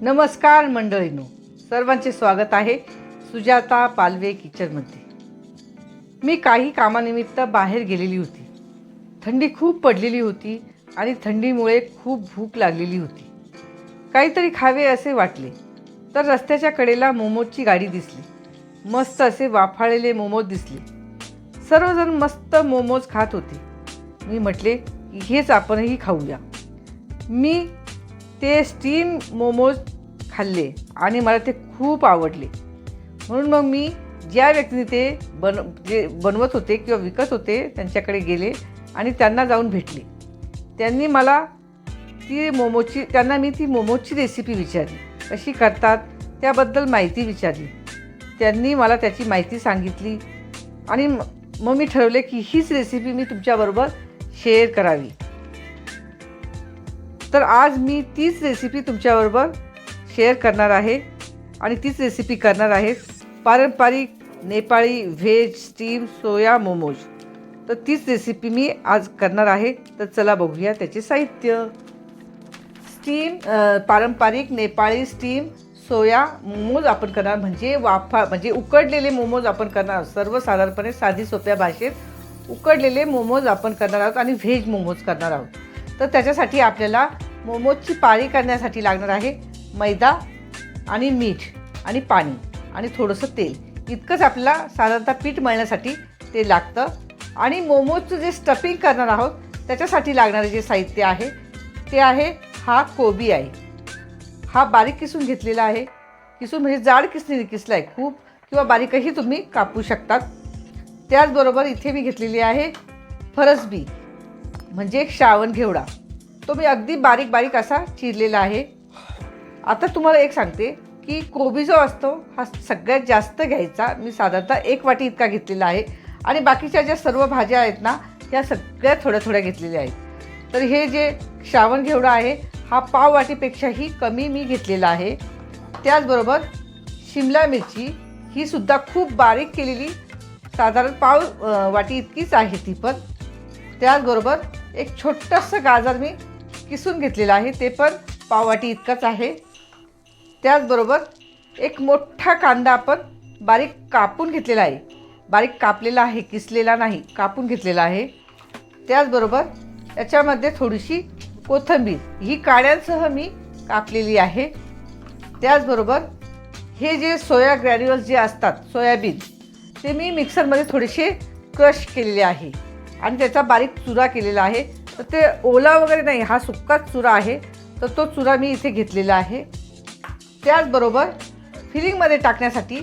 नमस्कार मंडळीनो. सर्वांचे स्वागत आहे सुजाता पालवे किचनमध्ये मी काही कामानिमित्त बाहेर गेलेली होती. थंडी खूप पडलेली होती आणि थंडीमुळे खूप भूक लागलेली होती. काहीतरी खावे असे वाटले तर रस्त्याच्या कडेला मोमोजची गाडी दिसली. मस्त असे वाफाळलेले मोमोज दिसले. सर्वजण मस्त मोमोज खात होते. मी म्हटले हेच आपणही खाऊया. मी ते स्टीम मोमोज खाल्ले आणि मला ते खूप आवडले. म्हणून मग मी ज्या व्यक्तीने ते बन जे बनवत होते किंवा विकत होते त्यांच्याकडे गेले आणि त्यांना जाऊन भेटले. त्यांनी मला ती मोमोची त्यांना मी ती मोमोजची रेसिपी विचारली. कशी करतात त्याबद्दल माहिती विचारली. त्यांनी मला त्याची माहिती सांगितली आणि मग मी ठरवले की हीच रेसिपी मी तुमच्याबरोबर शेअर करावी. तर आज मी तीच रेसिपी तुमच्याबरोबर शेअर करणार आहे आणि तीच रेसिपी करणार आहे. पारंपरिक Nepali veg steam soya momos तर तीच रेसिपी मी आज करणार आहे. तर चला बघूया त्याचे साहित्य. स्टीम पारंपरिक नेपाळी स्टीम सोया मोमोज आपण करणार. म्हणजे वाफा म्हणजे उकडलेले मोमोज आपण करणार. सर्वसाधारणपणे साधी सोप्या भाषेत उकडलेले मोमोज आपण करणार आहोत आणि व्हेज मोमोज करणार आहोत. तर त्याच्यासाठी आपल्याला मोमोजची पाळी करण्यासाठी लागणार आहे मैदा आणि मीठ आणि पाणी आणि थोडंसं तेल. इतकंच आपल्याला साधारणतः पीठ मळण्यासाठी ते लागतं. आणि मोमोजचं जे स्टफिंग करणार आहोत त्याच्यासाठी लागणारे जे साहित्य आहे ते आहे हा कोबी आहे. हा बारीक किसून घेतलेला आहे. किसून म्हणजे जाड किसणी किसला आहे खूप किंवा बारीकही तुम्ही कापू शकतात. त्याचबरोबर इथे मी घेतलेली आहे फरसबी. म्हणजे एक श्रावण घेवडा. तो मी अगदी बारीक बारीक असा चिरलेला आहे. आता तुम्हाला एक सांगते की कोबी जो असतो हा सगळ्यात जास्त घ्यायचा. मी साधारणतः एक वाटी इतका घेतलेला आहे. आणि बाकीच्या ज्या सर्व भाज्या आहेत ना त्या सगळ्या थोड्या थोड्या घेतलेल्या आहेत. तर हे जे श्रावण घेवडा आहे हा पाव वाटीपेक्षाही कमी मी घेतलेला आहे. त्याचबरोबर शिमला मिरची ही सुद्धा खूप बारीक केलेली. साधारण पाव वाटी इतकीच आहे ती पण. त्याचबरोबर एक छोटंसं गाजर मी किसून घेतलेलं आहे ते पण पाववाटी इतकंच आहे. त्याचबरोबर एक मोठा कांदा आपण बारीक कापून घेतलेला आहे. बारीक कापलेला आहे किसलेला नाही कापून घेतलेला आहे. त्याचबरोबर याच्यामध्ये थोडीशी कोथिंबीर ही काड्यांसह मी कापलेली आहे. त्याचबरोबर हे जे सोया ग्रॅन्युअल्स जे असतात सोयाबीन ते मी मिक्सरमध्ये थोडेसे क्रश केलेले आहे. आणि त्याचा बारीक चुरा केलेला आहे. तर ते ओला वगैरे नाही हा सुक्काच चुरा आहे. तर तो चुरा मी इथे घेतलेला आहे. त्याचबरोबर फिलिंगमध्ये टाकण्यासाठी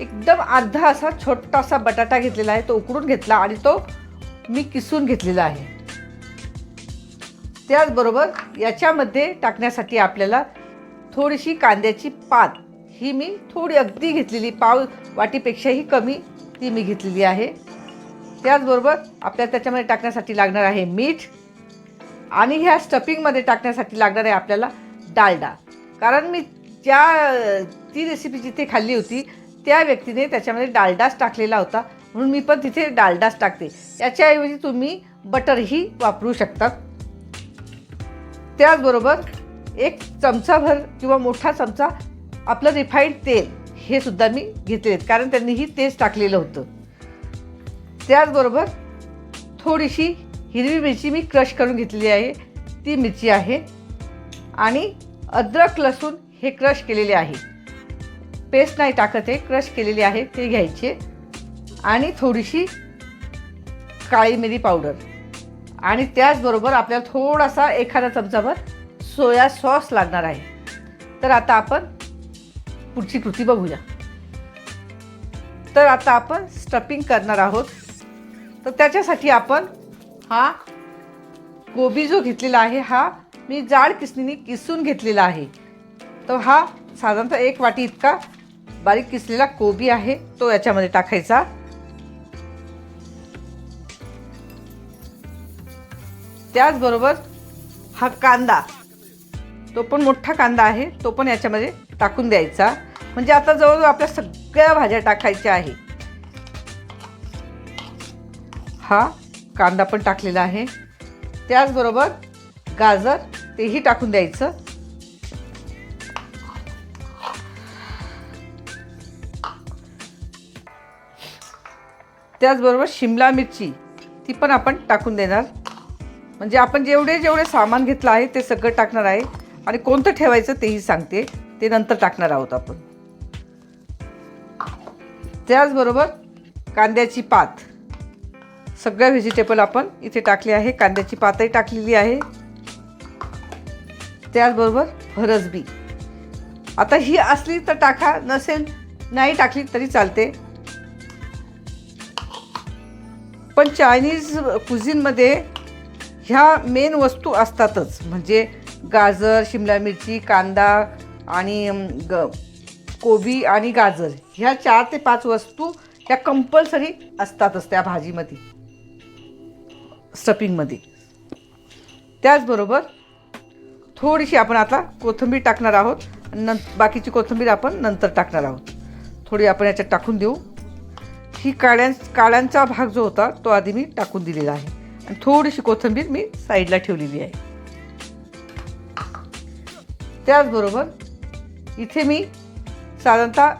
एकदम अर्धा असा छोटासा बटाटा घेतलेला आहे. तो उकडून घेतला आणि तो मी किसून घेतलेला आहे. त्याचबरोबर याच्यामध्ये टाकण्यासाठी आपल्याला थोडीशी कांद्याची पात ही मी थोडी अगदी घेतलेली पाव वाटीपेक्षाही कमी ती मी घेतलेली आहे. त्याचबरोबर आपल्याला त्याच्यामध्ये टाकण्यासाठी लागणार आहे मीठ. आणि ह्या स्टफिंगमध्ये टाकण्यासाठी लागणार आहे आपल्याला डालडा. कारण मी ज्या ती रेसिपी जिथे खाल्ली होती त्या व्यक्तीने त्याच्यामध्ये डालडाच टाकलेला होता. म्हणून मी पण तिथे डालडाच टाकते. याच्याऐवजी तुम्ही बटरही वापरू शकतात त्याचबरोबर एक चमचाभर किंवा मोठा चमचा आपलं रिफाईंड तेल हे सुद्धा मी घेतले कारण कारण त्यांनीही तेच टाकलेलं होतं. त्याचबरोबर थोडीशी हिरवी मिरची मी क्रश करून घेतलेली आहे. ती मिरची आहे. आणि अद्रक लसूण हे क्रश केलेले आहे. पेस्ट नाही टाकत आहे. क्रश केलेली आहे. ते घ्यायचे. आणि थोडीशी काळी मिरी पावडर. आणि त्याचबरोबर आपल्याला थोडासा एखादा चमचाभर सोया सॉस लागणार आहे. तर आता आपण पुढची कृती बघूया. तर आता आपण स्टफिंग करणार आहोत. तर त्याच्यासाठी आपण हा कोबी जो घेतलेला आहे हा मी जाड किसणीने किसून घेतलेला आहे. तर हा साधारणतः एक वाटी इतका बारीक किसलेला कोबी आहे तो याच्यामध्ये टाकायचा. त्याचबरोबर हा कांदा तो पण मोठा कांदा आहे तो पण याच्यामध्ये टाकून द्यायचा. म्हणजे आता जवळजवळ आपल्या सगळ्या भाज्या टाकायच्या आहे हा कांदा पण टाकलेला आहे. त्याचबरोबर गाजर तेही टाकून द्यायचं. त्याचबरोबर शिमला मिरची ती पण आपण टाकून देणार. म्हणजे आपण जेवढे जेवढे सामान घेतलं आहे ते सगळं टाकणार आहे. आणि कोणतं ठेवायचं तेही सांगते. ते नंतर टाकणार आहोत आपण. त्याचबरोबर कांद्याची पात. सगळ्या व्हेजिटेबल आपण इथे टाकले आहे. कांद्याची पातळी टाकलेली आहे. त्याचबरोबर फरसबी आता ही असली तर टाका नसेल नाही टाकली तरी चालते. पण चायनीज कुझिनमध्ये ह्या मेन वस्तू असतातच. म्हणजे गाजर शिमला मिरची कांदा आणि ग कोबी आणि गाजर. ह्या चार ते पाच वस्तू ह्या कंपल्सरी असतातच त्या भाजीमध्ये. स्टफिंगमध्ये त्याचबरोबर थोडीशी आपण आता कोथिंबीर टाकणार आहोत आणि बाकीची कोथिंबीर आपण नंतर टाकणार आहोत. थोडी आपण याच्यात टाकून देऊ. ही काळ्यां काळ्यांचा भाग जो होता तो आधी मी टाकून दिलेला आहे. आणि थोडीशी कोथिंबीर मी साईडला ठेवलेली आहे. त्याचबरोबर इथे मी साधारणतः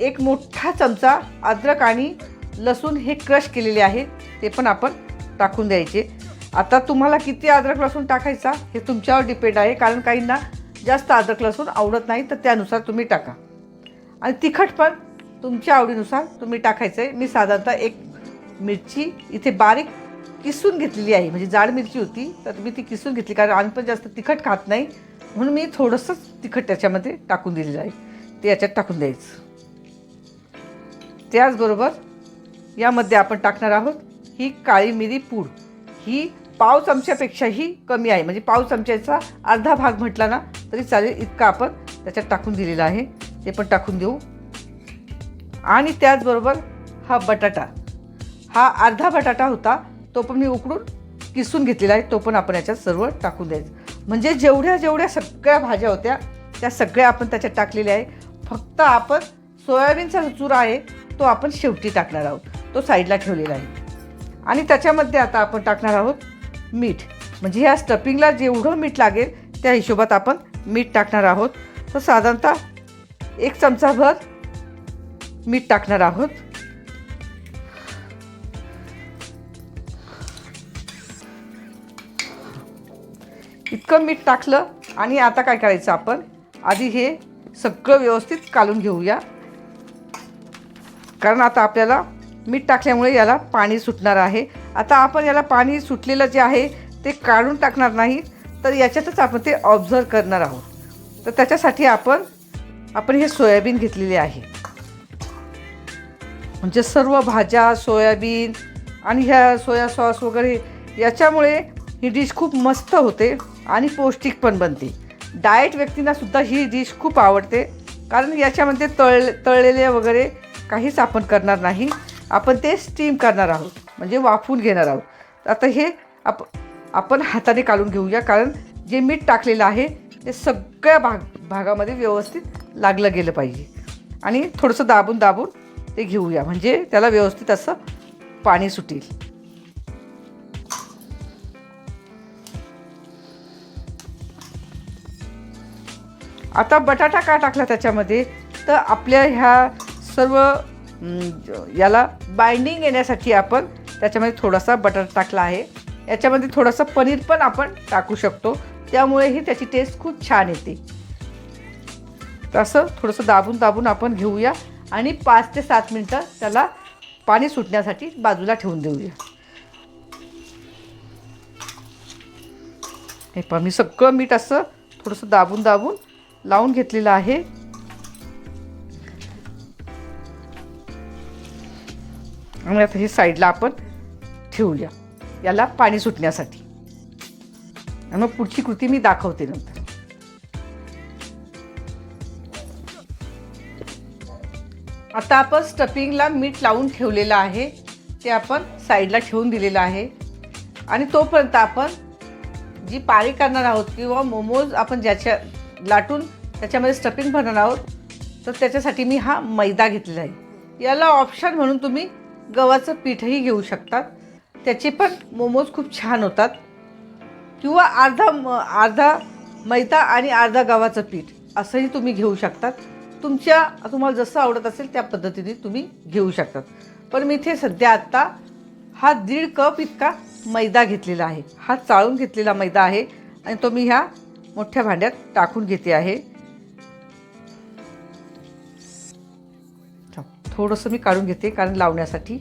एक मोठा चमचा अद्रक आणि लसूण हे क्रश केलेले आहे ते पण आपण टाकून द्यायचे. आता तुम्हाला किती अद्रक लसूण टाकायचा हे तुमच्यावर डिपेंड आहे. कारण काहींना जास्त अद्रक लसूण आवडत नाही तर त्यानुसार तुम्ही टाका. आणि तिखट पण तुमच्या आवडीनुसार तुम्ही टाकायचं आहे मी साधारणतः एक मिरची इथे बारीक किसून घेतलेली आहे. म्हणजे जाड मिरची होती तर मी ती किसून घेतली. कारण आम्ही पण जास्त तिखट खात नाही. म्हणून मी थोडंसंच तिखट त्याच्यामध्ये टाकून दिलेलं आहे. ते याच्यात टाकून द्यायचं. त्याचबरोबर यामध्ये आपण टाकणार आहोत ही काळी मिरी पूड ही पाव चमच्यापेक्षाही कमी आहे. म्हणजे पाव चमच्याचा अर्धा भाग म्हटला ना तरी चालेल इतका आपण त्याच्यात टाकून दिलेला आहे. ते पण टाकून देऊ. आणि त्याचबरोबर हा बटाटा. हा अर्धा बटाटा होता तो पण मी उकडून किसून घेतलेला आहे. तो पण आपण याच्यात सर्व टाकून द्यायचं. म्हणजे जेवढ्या जेवढ्या सगळ्या भाज्या होत्या त्या सगळ्या आपण त्याच्यात टाकलेल्या आहे. फक्त आपण सोयाबीनचा चुरा आहे तो आपण शेवटी टाकणार आहोत. तो साईडला ठेवलेला आहे. आणि त्याच्यामध्ये आता आपण टाकणार आहोत मीठ. म्हणजे ह्या स्टफिंगला जेवढं मीठ लागेल त्या हिशोबात आपण मीठ टाकणार आहोत. तर साधारणतः एक चमचाभर मीठ टाकणार आहोत. इतकं मीठ टाकलं आणि आता काय करायचं आपण? आधी हे सगळं व्यवस्थित कालून घेऊया. कारण आता आपल्याला मीठ टाकल्यामुळे याला पाणी सुटणार आहे. आता आपण याला पाणी सुटलेलं जे आहे ते काढून टाकणार नाही तर याच्यातच आपण ते ऑब्झर्व करणार आहोत. तर त्याच्यासाठी आपण आपण हे सोयाबीन घेतलेले आहे. म्हणजे सर्व भाज्या सोयाबीन आणि ह्या सोया सॉस वगैरे याच्यामुळे ही डिश खूप मस्त होते आणि पौष्टिक पण बनते. डाएट व्यक्तींनासुद्धा ही डिश खूप आवडते कारण याच्यामध्ये तळ तळलेले वगैरे काहीच आपण करणार नाही. आपण ते स्टीम करणार आहोत. म्हणजे वाफवून घेणार आहोत. आता हे आप आपण हाताने काढून घेऊया. कारण जे मीठ टाकलेलं आहे ते सगळ्या भाग भागामध्ये व्यवस्थित लागलं गेलं पाहिजे. आणि थोडंसं दाबून दाबून ते घेऊया. म्हणजे त्याला व्यवस्थित असं पाणी सुटेल. आता बटाटा का टाकला त्याच्यामध्ये? तर आपल्या ह्या सर्व याला बाइंडिंग येण्यासाठी आपण त्याच्यामध्ये थोडासा बटर टाकला आहे. याच्यामध्ये थोडंसं पनीर पण आपण टाकू शकतो. त्यामुळेही त्याची टेस्ट खूप छान येते. तसं थोडंसं दाबून दाबून आपण घेऊया आणि पाच ते सात मिनटं त्याला पाणी सुटण्यासाठी बाजूला ठेवून देऊया. हे पण मी सगळं मीठ असं थोडंसं दाबून दाबून लावून घेतलेलं आहे. आणि आता हे साईडला आपण ठेवूया. याला पाणी सुटण्यासाठी. आणि मग पुढची कृती मी दाखवते नंतर. आता आपण स्टफिंगला मीठ लावून ठेवलेलं आहे. ते आपण साईडला ठेवून दिलेलं आहे. आणि तोपर्यंत आपण जी पारी करणार आहोत किंवा मोमोज आपण ज्याच्या लाटून त्याच्यामध्ये स्टफिंग भरणार आहोत तर त्याच्यासाठी मी हा मैदा घेतलेला आहे. याला ऑप्शन म्हणून तुम्ही गव्हाचं पीठही घेऊ शकतात. त्याचे पण मोमोज खूप छान होतात. किंवा अर्धा म अर्धा मैदा आणि अर्धा गव्हाचं पीठ असंही तुम्ही घेऊ शकतात. तुमच्या तुम्हाला जसं आवडत असेल त्या पद्धतीने तुम्ही घेऊ शकतात. पण मी इथे सध्या आत्ता हा दीड कप इतका मैदा घेतलेला आहे. हा चाळून घेतलेला मैदा आहे आणि तो मी ह्या मोठ्या भांड्यात टाकून घेते आहे. थोडंसं मी काढून घेते कारण लावण्यासाठी.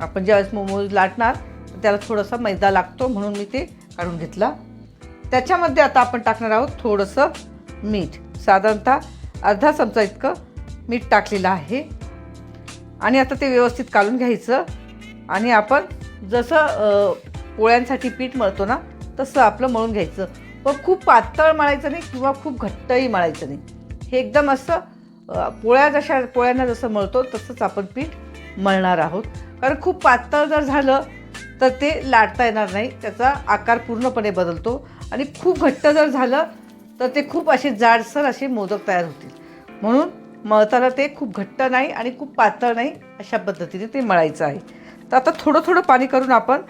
आपण ज्यावेळेस मोमोज लाटणार त्याला थोडासा मैदा लागतो म्हणून मी ते काढून घेतला. त्याच्यामध्ये आता आपण टाकणार आहोत थोडंसं मीठ. साधारणतः अर्धा चमचा इतकं मीठ टाकलेलं आहे. आणि आता ते व्यवस्थित काढून घ्यायचं. आणि आपण जसं पोळ्यांसाठी पीठ मळतो ना तसं आपलं मळून घ्यायचं. पण खूप पातळ मळायचं नाही किंवा खूप घट्टही मळायचं नाही. हे एकदम असं पोळ्या जशा पोळ्यांना जसं मळतो तसंच आपण पीठ मळणार आहोत. कारण खूप पातळ जर झालं तर ते लाटता येणार नाही. त्याचा आकार पूर्णपणे बदलतो आणि खूप घट्ट जर झालं तर ते खूप असे जाडसर असे मोदक तयार होतील. म्हणून मळताना ते खूप घट्ट नाही आणि खूप पातळ नाही अशा पद्धतीने ते मळायचं आहे. तर आता थोडं थोडं पाणी करून आपण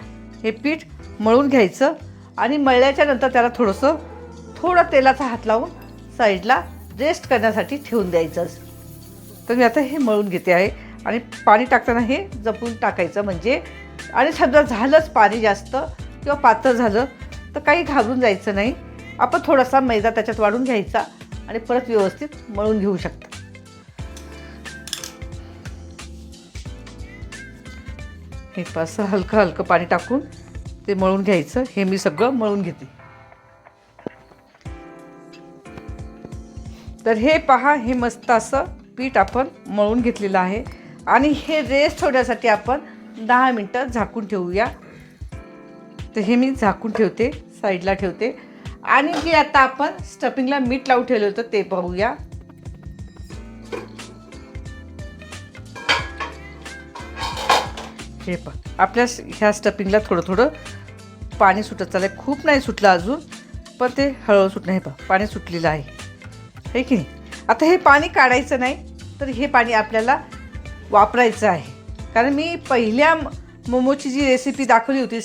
हे पीठ मळून घ्यायचं. आणि मळल्याच्या नंतर त्याला थोडंसं थोडं तेलाचा हात लावून साईडला रेस्ट करण्यासाठी ठेवून द्यायचं. असं तर मी आता हे मळून घेते आहे. आणि पाणी टाकताना हे जपून टाकायचं म्हणजे आणि समजा झालंच पाणी जास्त किंवा पातळ झालं तर काही घाबरून जायचं नाही. आपण थोडासा मैदा त्याच्यात वाढून घ्यायचा आणि परत व्यवस्थित मळून घेऊ शकता. हे असं हलकं हलकं पाणी टाकून ते मळून घ्यायचं हे मी सगळं मळून घेते. तर हे पहा हे मस्त असं पीठ आपण मळून घेतलेलं आहे. आणि हे रेस्ट होण्यासाठी आपण दहा मिनटं झाकून ठेवूया. तर हे मी झाकून ठेवते साईडला ठेवते. आणि जे आता आपण स्टफिंगला मीठ लावून ठेवलं होतं ते पाहूया. हे पहा. आपल्या ह्या स्टफिंगला थोडं थोडं पाणी सुटत चाललं आहे खूप नाही सुटलं अजून पण ते हळूहळू सुटणं हे पहा पाणी सुटलेलं आहे. हे की नाही? आता हे पाणी काढायचं नाही तर हे पाणी आपल्याला वापरायचं आहे. कारण मी पहिल्या मोमोची जी रेसिपी दाखवली होती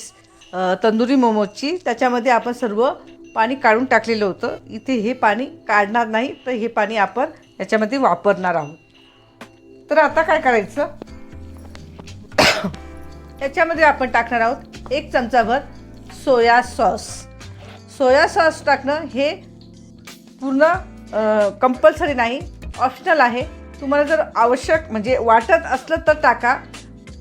तंदुरी मोमोची त्याच्यामध्ये आपण सर्व पाणी काढून टाकलेलं होतं. इथे हे पाणी काढणार नाही तर हे पाणी आपण याच्यामध्ये वापरणार आहोत. तर आता काय करायचं? याच्यामध्ये आपण टाकणार आहोत एक चमचाभर सोया सॉस. सोया सॉस टाकणं हे पूर्ण कंपल्सरी नाही ऑप्शनल आहे. तुम्हाला जर आवश्यक म्हणजे वाटत असलं तर टाका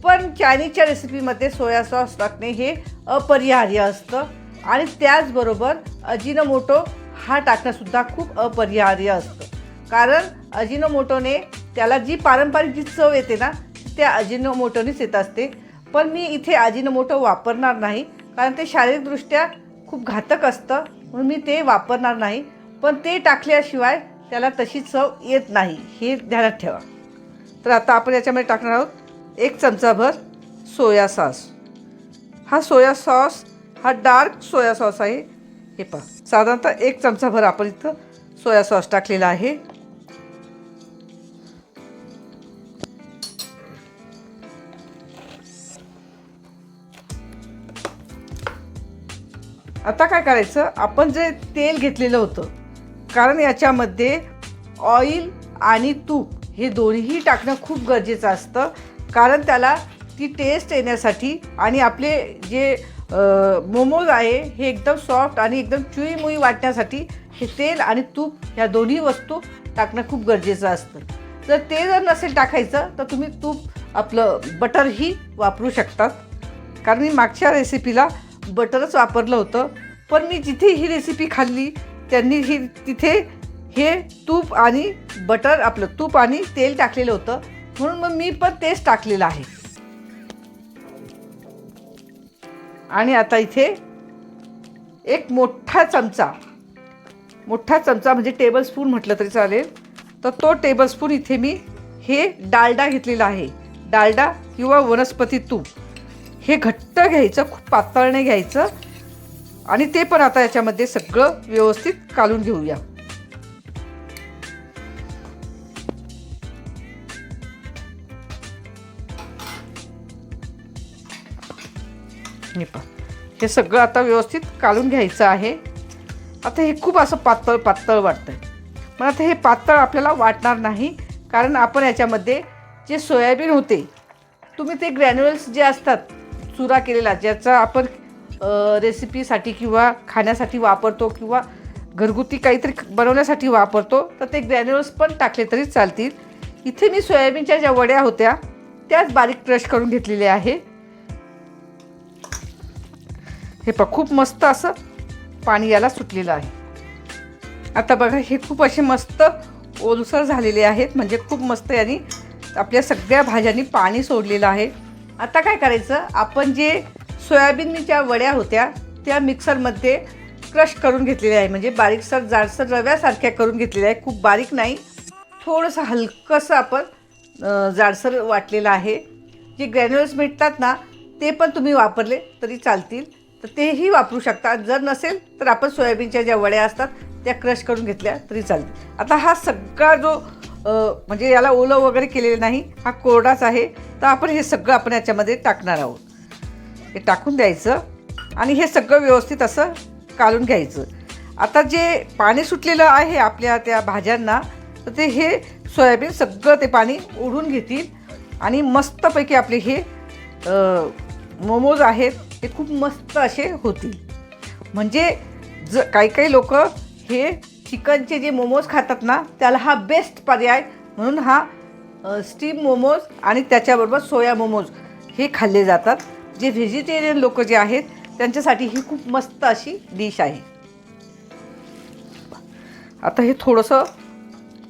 पण चायनीजच्या रेसिपीमध्ये सोया सॉस टाकणे हे अपरिहार्य असतं. आणि त्याचबरोबर अजिनोमोटो हा टाकणंसुद्धा खूप अपरिहार्य असतं. कारण अजिनोमोटोने त्याला जी पारंपरिक जी चव येते ना त्या अजिनोमोटोनेच येत असते. पण मी इथे अजिनोमोटो वापरणार नाही कारण ते शारीरिकदृष्ट्या खूप घातक असतं म्हणून मी ते वापरणार नाही. पण ते टाकल्याशिवाय त्याला तशी चव येत नाही हे ध्यानात ठेवा. तर आता आपण याच्यामध्ये टाकणार आहोत एक चमचाभर सोया सॉस. हा सोया सॉस हा डार्क सोया सॉस आहे. हे पहा साधारणतः एक चमचाभर आपण इथं सोया सॉस टाकलेला आहे. आता काय करायचं? आपण जे तेल घेतलेलं होतं कारण याच्यामध्ये ऑइल आणि तूप हे दोन्हीही टाकणं खूप गरजेचं असतं कारण त्याला ती टेस्ट येण्यासाठी आणि आपले जे मोमोज आहे हे एकदम सॉफ्ट आणि एकदम चुईमुई वाटण्यासाठी हे तेल आणि तूप ह्या दोन्ही वस्तू टाकणं खूप गरजेचं असतं. जर ते जर नसेल टाकायचं तर तुम्ही तूप आपलं बटरही वापरू शकतात. कारण मी मागच्या रेसिपीला बटरच वापरलं होतं. पण मी जिथे ही रेसिपी खाल्ली त्यांनी ही तिथे हे तूप आणि बटर आपलं तूप आणि तेल टाकलेलं होतं. म्हणून मग मी पण तेच टाकलेलं आहे. आणि आता इथे एक मोठा चमचा मोठा चमचा म्हणजे टेबलस्पून म्हटलं तरी चालेल. तर तो टेबलस्पून इथे मी हे डालडा घेतलेला आहे. डालडा किंवा वनस्पती तूप. हे घट्ट घ्यायचं खूप पातळणे घ्यायचं. आणि ते पण आता याच्यामध्ये सगळं व्यवस्थित कालून घेऊया. हे हे सगळं आता व्यवस्थित काढून घ्यायचं आहे. आता हे खूप असं पातळ पातळ वाटतंय. मग आता हे पातळ आपल्याला वाटणार नाही कारण आपण याच्यामध्ये जे सोयाबीन होते तुम्ही ते ग्रॅन्युअल्स जे असतात चुरा केलेला ज्याचा आपण रेसिपीसाठी किंवा खाण्यासाठी वापरतो किंवा घरगुती काहीतरी बनवण्यासाठी वापरतो तर ते ग्रॅन्युअल्स पण टाकले तरी चालतील. इथे मी सोयाबीनच्या ज्या वड्या होत्या त्याच बारीक क्रश करून घेतलेल्या आहे. हे प खूप मस्त असं पाणी याला सुटलेलं आहे. आता बघा हे खूप असे मस्त ओलसर झालेले आहेत म्हणजे खूप मस्त यांनी आपल्या सगळ्या भाज्यांनी पाणी सोडलेलं आहे. आता काय करायचं? आपण जे सोयाबीनच्या वड्या होत्या त्या मिक्सरमध्ये क्रश करून घेतलेल्या आहे. म्हणजे बारीकसर जाडसर रव्यासारख्या करून घेतलेल्या आहे. खूप बारीक नाही. थोडंसं हलकंसं आपण जाडसर वाटलेलं आहे. जे ग्रॅन्युअल्स मिळतात ना ते पण तुम्ही वापरले तरी चालतील. तर तेही वापरू शकता. जर नसेल तर आपण सोयाबीनच्या ज्या वड्या असतात त्या क्रश करून घेतल्या तरी चालतील. आता हा सगळा जो म्हणजे याला ओलं वगैरे केलेलं नाही हा कोरडाच आहे. तर आपण हे सगळं आपण याच्यामध्ये टाकणार आहोत. हे टाकून द्यायचं आणि हे सगळं व्यवस्थित असं काढून घ्यायचं. आता जे पाणी सुटलेलं आहे आपल्या त्या भाज्यांना तर ते हे सोयाबीन सगळं ते पाणी ओढून घेतील आणि मस्तपैकी आपले हे मोमोज आहेत हे खूप मस्त असे होतील. म्हणजे ज काही काही लोक हे चिकनचे जे मोमोज खातात ना त्याला हा बेस्ट पर्याय म्हणून हा स्टीम मोमोज आणि त्याच्याबरोबर सोया मोमोज हे खाल्ले जातात. जे व्हेजिटेरियन लोक जे आहेत त्यांच्यासाठी ही खूप मस्त अशी डिश आहे. आता हे थोडंसं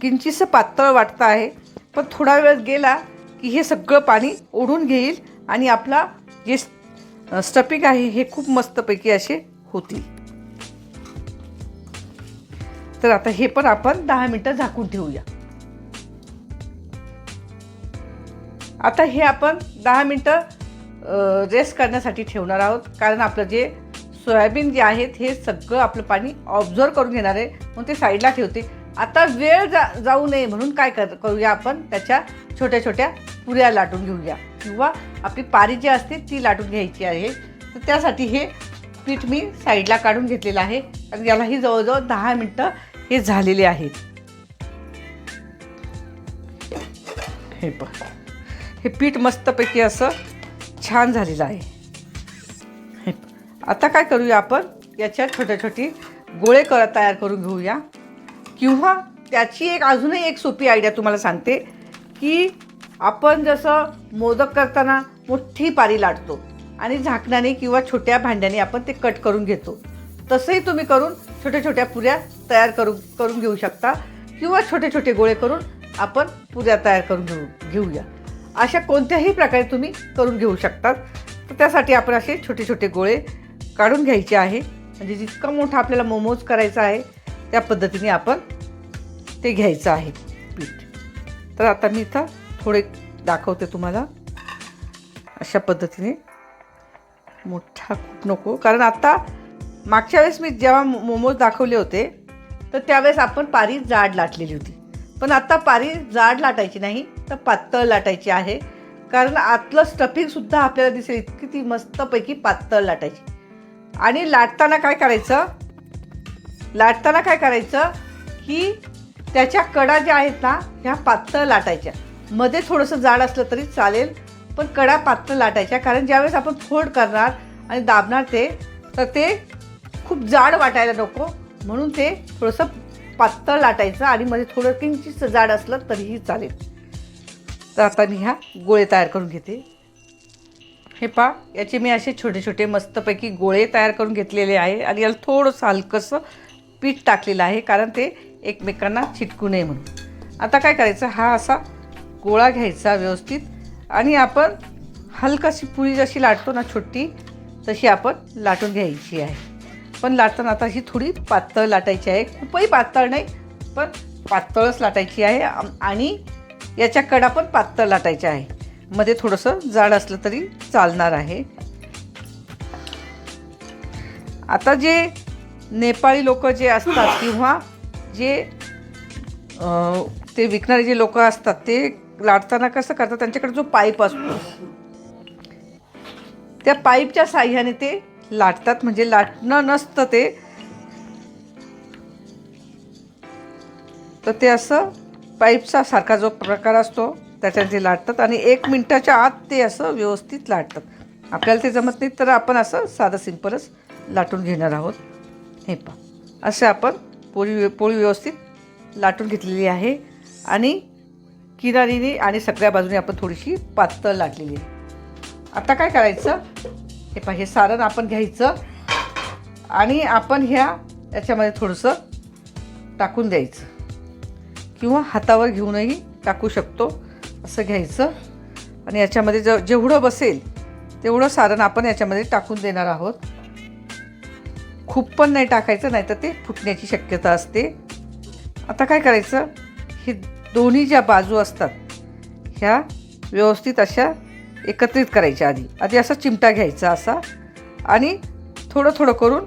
किंचितसं पातळ वाटतं आहे पण थोडा वेळ गेला की हे सगळं पाणी ओढून घेईल आणि आपला जे स्टपिंग आहे हे खूप मस्तपैकी असे होतील. तर आता हे पण आपण दहा मिनटं झाकून ठेवूया. आता हे आपण दहा मिनटं रेस्ट करण्यासाठी ठेवणार आहोत. कारण आपलं जे सोयाबीन जे आहेत हे सगळं आपलं पाणी ऑब्झर्व करून घेणार आहे. म्हणून ते साईडला ठेवते. आता वेळ जा जाऊ नये म्हणून काय कर करूया आपण? त्याच्या छोट्या छोट्या पुऱ्या लाटून घेऊया. किंवा आपली पारी जी असते ती लाटून घ्यायची आहे. तर त्यासाठी हे पीठ मी साईडला काढून घेतलेलं आहे. आणि यालाही जवळजवळ दहा मिनटं हे झालेले आहेत. हे पण हे पीठ मस्तपैकी असं छान झालेलं आहे. हे आता काय करूया आपण? याच्या छोट्या छोटी गोळे कर तयार करून घेऊया. किंवा त्याची एक अजूनही एक सोपी आयडिया तुम्हाला सांगते की आपण जसं मोदक करताना मोठी पारी लाटतो. आणि झाकणाने किंवा छोट्या भांड्याने आपण ते कट करून घेतो. तसंही तुम्ही करून छोट्या छोट्या पुऱ्या तयार करू करून घेऊ शकता. किंवा छोटे छोटे गोळे करून आपण पुऱ्या तयार करून घेऊ घेऊया. अशा कोणत्याही प्रकारे तुम्ही करून घेऊ शकतात. तर त्यासाठी आपण असे छोटे छोटे गोळे काढून घ्यायचे आहे. म्हणजे जितका मोठा आपल्याला मोमोज करायचा आहे त्या पद्धतीने आपण ते घ्यायचं आहे पीठ. तर आता मी इथं थोडे दाखवते तुम्हाला. अशा पद्धतीने मोठा खूप नको. कारण आता मागच्या वेळेस मी जेव्हा मोमोज दाखवले होते तर त्यावेळेस आपण पारी जाड लाटलेली होती. पण आता पारी जाड लाटायची नाही तर पातळ लाटायची आहे. कारण आतलं स्टफिंगसुद्धा आपल्याला दिसेल इतकी ती मस्तपैकी पातळ लाटायची. आणि लाटताना काय करायचं? लाटताना काय करायचं? की त्याच्या कडा ज्या आहेत ना ह्या पातळ लाटायच्या. मध्ये थोडंसं जाड असलं तरी चालेल पण कडा पातळ लाटायच्या कारण ज्यावेळेस आपण फोड करणार आणि दाबणार ते तर ते खूप जाड वाटायला नको. म्हणून ते थोडंसं पातळ लाटायचं आणि मध्ये थोडं किंचित जाड असलं तरीही चालेल. तर आता मी ह्या गोळे तयार करून घेते. हे पा याचे मी असे छोटे छोटे मस्तपैकी गोळे तयार करून घेतलेले आहे आणि याला थोडंसं हलकंसं पीठ टाकलेलं आहे कारण ते एकमेकांना चिटकू नये म्हणून. आता काय करायचं? हा असा गोळा घ्यायचा व्यवस्थित. आणि आपण हलकाशी पुळी जशी लाटतो ना छोटी तशी आपण लाटून घ्यायची आहे. पण लाटताना आता ही थोडी पातळ लाटायची आहे. खूपही पातळ नाही पण पातळच लाटायची आहे. आणि याच्या कडा पण पातळ लाटायच्या आहे. मध्ये थोडंसं जाड असलं तरी चालणार आहे. आता जे नेपाळी लोक जे असतात किंवा जे ते विकणारे जे लोक असतात ते लाटताना कसं करतात त्यांच्याकडे जो पाईप असतो. त्या पाईपच्या साह्याने ते लाटतात म्हणजे लाटणं नसतं ते. तर ते असं पाईपचा सारखा जो प्रकार असतो त्याच्याने ते लाटतात आणि एक मिनटाच्या आत ते असं व्यवस्थित लाटतात. आपल्याला ते जमत नाही तर आपण असं साधं सिंपलच लाटून घेणार आहोत. हे पा असे आपण पोळी पोळी व्यवस्थित लाटून घेतलेली आहे. आणि किनारीने आणि सगळ्या बाजूने आपण थोडीशी पातळ लाटलेली आता काय करायचं? हे पा हे सारण आपण घ्यायचं आणि आपण ह्या याच्यामध्ये थोडंसं टाकून द्यायचं. किंवा हातावर घेऊनही टाकू शकतो. असं घ्यायचं. आणि याच्यामध्ये ज जेवढं बसेल तेवढं सारण आपण याच्यामध्ये टाकून देणार आहोत. खूप पण नाही टाकायचं नाही तर ते फुटण्याची शक्यता असते. आता काय करायचं? हे दोन्ही ज्या बाजू असतात ह्या व्यवस्थित अशा एकत्रित करायच्या आधी. आधी असा चिमटा घ्यायचा असा आणि थोडं थोडं करून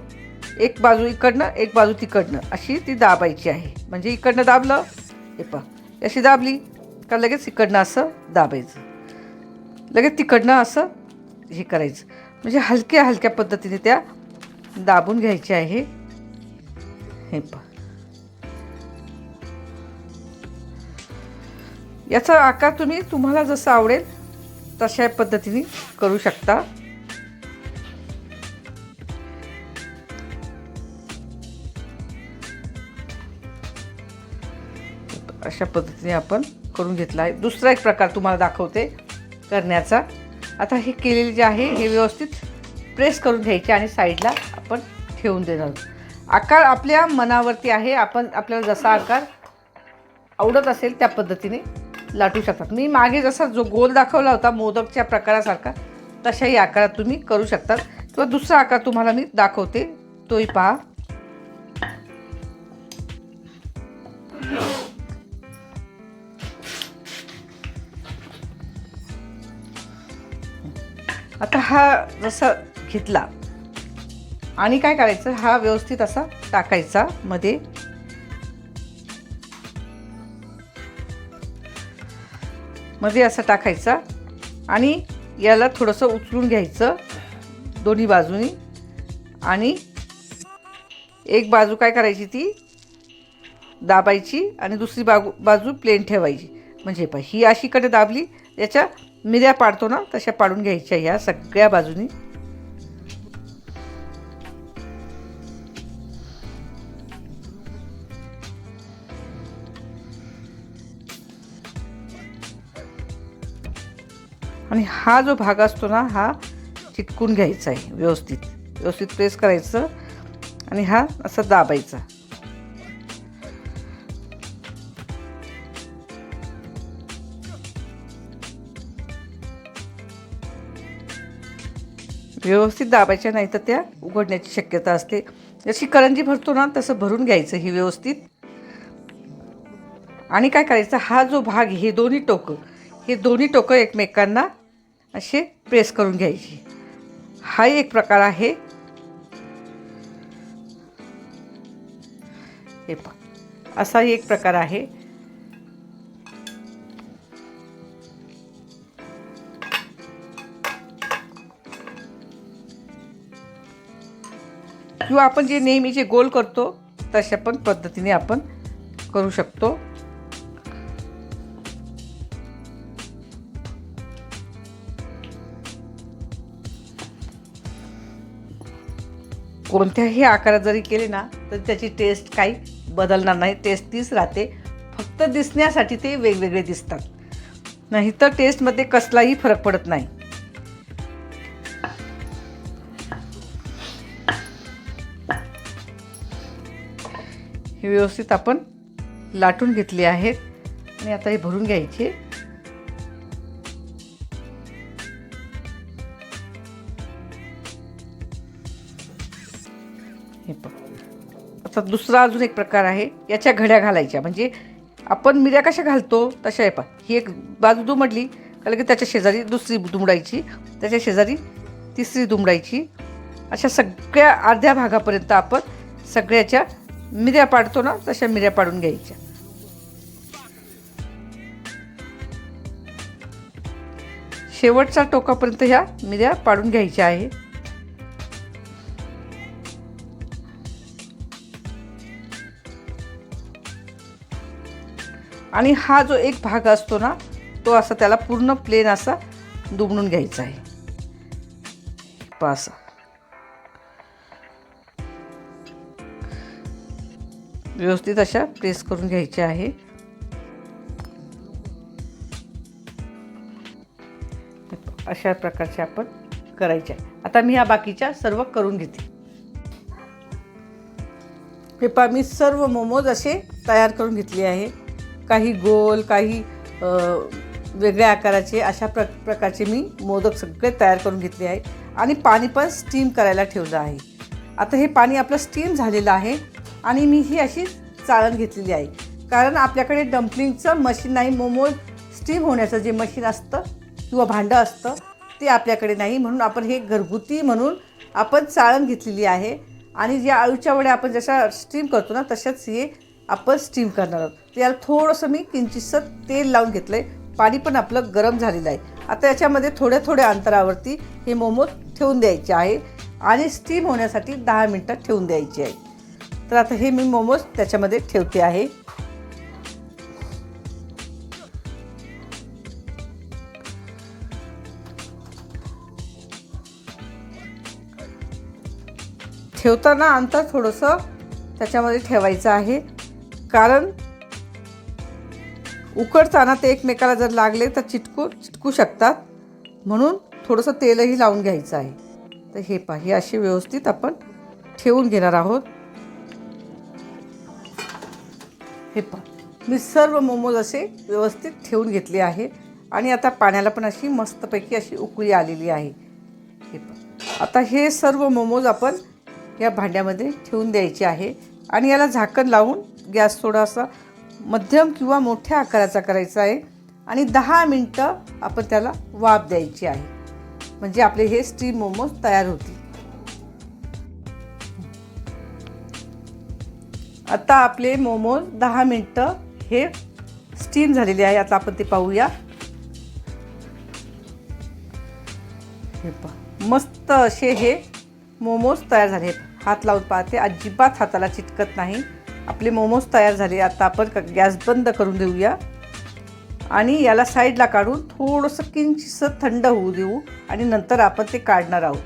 एक बाजू इकडनं एक बाजू तिकडनं अशी ती दाबायची आहे. म्हणजे इकडनं दाबलं हे पहा अशी दाबली का लगेच इकडनं असं दाबायचं. लगेच तिकडनं असं हे करायचं. म्हणजे हलक्या हलक्या पद्धतीने त्या दाबून घ्यायच्या आहे. हे पहा. याचा आकार तुम्ही तुम्हाला जसं आवडेल तशा पद्धतीने करू शकता. अशा पद्धतीने आपण करून घेतला आहे. दुसरा एक प्रकार तुम्हाला दाखवते करण्याचा. आता हे केलेले जे आहे हे व्यवस्थित प्रेस करून घ्यायचे आणि साईडला आपण ठेवून देणार. आहोत. आकार आपल्या मनावरती आहे. आपण आपल्याला जसा आकार आवडत असेल त्या पद्धतीने लाटू शकतात मी मागे जसा जो गोल दाखवला होता मोदकच्या प्रकारासारखा तशाही आकारात तुम्ही करू शकतात किंवा दुसरा आकार तुम्हाला मी दाखवते. तोही पहा. आता हा जसा घेतला आणि काय करायचं? हा व्यवस्थित असा टाकायचा मध्ये. म्हणजे मध्ये असा टाकायचा आणि याला थोडंसं उचलून घ्यायचं दोन्ही बाजूनी. आणि एक बाजू काय करायची ती? दाबायची आणि दुसरी बाजू बाजू प्लेन ठेवायची. म्हणजे पा ही अशीकडे दाबली याच्या मिऱ्या पाडतो ना तशा पाडून घ्यायच्या ह्या सगळ्या बाजूनी. आणि हा जो भाग असतो ना हा चिटकून घ्यायचा आहे व्यवस्थित. व्यवस्थित प्रेस करायचं आणि हा असं दाबायचा. व्यवस्थित दाबायच्या नाही तर त्या उघडण्याची शक्यता असते. जशी करंजी भरतो ना तसं भरून घ्यायचं ही व्यवस्थित. आणि काय करायचं हा जो भाग हे दोन्ही टोकं हे दोन्ही टोकं एकमेकांना असे प्रेस करून घ्यायची. हा एक प्रकार आहे. हे पहा. असाही एक प्रकार आहे. किंवा आपण जे नेहमी जे गोल करतो तशा पण पद्धतीने आपण करू शकतो. कोणत्याही आकारात जरी केले ना तर त्याची टेस्ट काही बदलणार नाही. टेस्ट तीच राहते. फक्त दिसण्यासाठी ते वेगवेगळे दिसतात. नाही तर टेस्टमध्ये कसलाही फरक पडत नाही. हे व्यवस्थित आपण लाटून घेतले आहेत. आणि आता हे भरून घ्यायचे. आता दुसरा अजून एक प्रकार आहे याच्या घड्या घालायच्या. म्हणजे आपण मिऱ्या कशा घालतो तशा आहे पा ही एक बाजू दुमडली कारण की त्याच्या शेजारी दुसरी दुमडायची. त्याच्या शेजारी तिसरी दुमडायची. अशा सगळ्या अर्ध्या भागापर्यंत आपण सगळ्याच्या मिऱ्या पाडतो ना तशा मिऱ्या पाडून घ्यायच्या. शेवटच्या टोकापर्यंत ह्या मिऱ्या पाडून घ्यायच्या आहे. आणि हा जो एक भाग असतो ना तो असा त्याला पूर्ण प्लेन असा दुमडून घ्यायचा आहे. असा. व्यवस्थित अशा प्रेस करून घ्यायच्या आहे. अशा प्रकारचे आपण करायचे आहे. आता मी ह्या बाकीच्या सर्व करून घेते. हे पा मी सर्व मोमोज असे तयार करून घेतले आहे. काही गोल काही वेगळ्या आकाराचे अशा प्र प्रकारचे मी मोदक सगळे तयार करून घेतले आहे आणि पाणी पण स्टीम करायला ठेवलं आहे. आता हे पाणी आपलं स्टीम झालेलं आहे आणि मी ही अशी चाळण घेतलेली आहे. कारण आपल्याकडे डम्पलिंगचं मशीन नाही मोमोज स्टीम होण्याचं जे मशीन असतं किंवा भांडं असतं ते आपल्याकडे नाही. म्हणून आपण हे घरगुती म्हणून आपण चाळण घेतलेली आहे आणि ज्या आळूच्या वड्या आपण जशा स्टीम करतो ना तशाच हे आपण स्टीम करणार आहोत. याला थोडंसं मी किंचितसं तेल लावून घेतलं आहे पाणी पण आपलं गरम झालेलं आहे. आता याच्यामध्ये थोड्या थोड्या अंतरावरती हे मोमोज ठेवून द्यायचे आहे आणि स्टीम होण्यासाठी दहा मिनटं ठेवून द्यायचे आहे. तर आता हे मी मोमोज त्याच्यामध्ये ठेवते आहे. ठेवताना अंतर थोडंसं त्याच्यामध्ये ठेवायचं आहे. कारण उकडताना ते एकमेकाला जर लागले तर चिटकू चिटकू शकतात. म्हणून थोडंसं तेलही लावून घ्यायचं आहे. तर हे पहा हे असे व्यवस्थित आपण ठेवून घेणार आहोत. हे पा मी सर्व मोमोज असे व्यवस्थित ठेवून घेतले आहे. आणि आता पाण्याला पण अशी मस्तपैकी अशी उकळी आलेली आहे. हे पा आता हे सर्व मोमोज आपण या भांड्यामध्ये ठेवून द्यायचे आहे. आणि याला झाकण लावून गॅस थोडासा मध्यम किंवा मोठ्या आकाराचा करायचा आहे आणि दहा मिनटं आपण त्याला वाफ द्यायची आहे. म्हणजे आपले हे स्टीम मोमोज तयार होतील. आता आपले मोमोज दहा मिनटं हे स्टीम झालेले आहे. आता आपण ते पाहूया. हे मस्त असे हे मोमोज तयार झाले आहेत. हात लावून पाहते. अजिबात हाताला चिटकत नाही. आपले मोमोज तयार झाले. आता आपण क- गॅस बंद करून देऊया. आणि याला साईडला काढून थोडंसं किंचितसं थंड होऊ देऊ आणि नंतर आपण ते काढणार आहोत.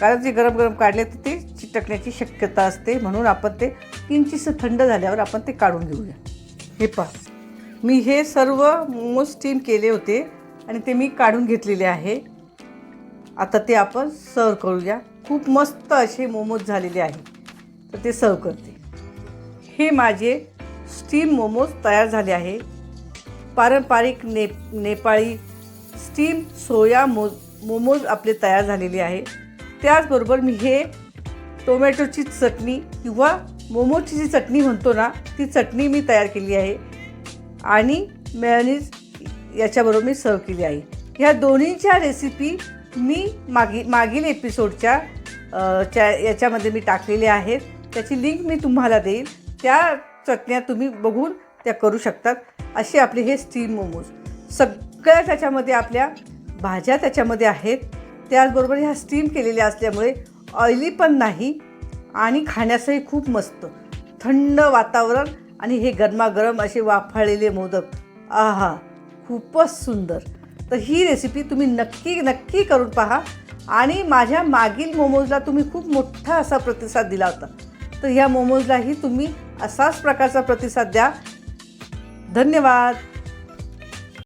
कारण जे गरम गरम काढले तर ते चिटकण्याची शक्यता असते. म्हणून आपण ते किंचितसं थंड झाल्यावर आपण ते काढून घेऊया. हे पहा. मी हे सर्व मोमोज स्टीम केले होते आणि ते मी काढून घेतलेले आहे. आता ते आपण सर्व करूया. खूप मस्त असे मोमोज झालेले आहे. तर ते सर्व करते. हे माझे स्टीम मोमोज तयार झाले आहे. पारंपरिक ने नेपाळी स्टीम सोया मो मोमोज आपले तयार झालेले आहे. त्याचबरोबर मी हे टोमॅटोची चटणी किंवा मोमोची जी चटणी म्हणतो ना ती चटणी मी तयार केली आहे आणि मेयोनीज याच्याबरोबर मी सर्व केली आहे. ह्या दोन्हीच्या रेसिपी मी मागी मागील एपिसोडच्या च्या याच्यामध्ये मी टाकलेल्या आहेत. त्याची लिंक मी तुम्हाला देईल. त्या चटण्या तुम्ही बघून त्या करू शकतात. असे आपले हे स्टीम मोमोज सगळ्या त्याच्यामध्ये आपल्या भाज्या त्याच्यामध्ये आहेत. त्याचबरोबर ह्या स्टीम केलेल्या असल्यामुळे ऑइली पण नाही आणि खाण्यासही खूप मस्त. थंड वातावरण आणि हे गरमागरम असे वाफाळलेले मोदक. आहा खूपच सुंदर. तर ही रेसिपी तुम्ही नक्की नक्की करून पहा. आणि माझ्या मागील मोमोजला तुम्ही खूप मोठा असा प्रतिसाद दिला होता. तर ह्या मोमोजलाही तुम्ही असाच प्रकारचा प्रतिसाद द्या. धन्यवाद.